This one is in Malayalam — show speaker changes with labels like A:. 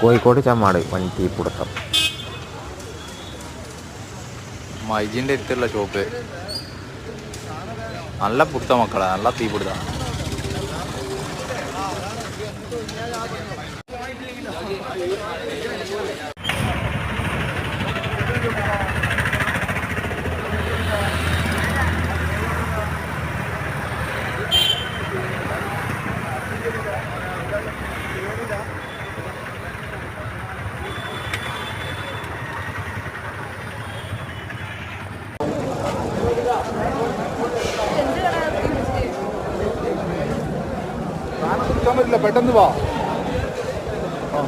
A: കോഴിക്കോട് ചമ്മാട് വൻ തീപിടുത്തം
B: മൈജിന്റെ അടുത്തുള്ള ഷോപ്പ് നല്ല പിടുത്ത മക്കളെ നല്ല തീ നിൽക്കാൻ
C: പറ്റില്ല പെട്ടെന്ന് വാ.
D: ആ.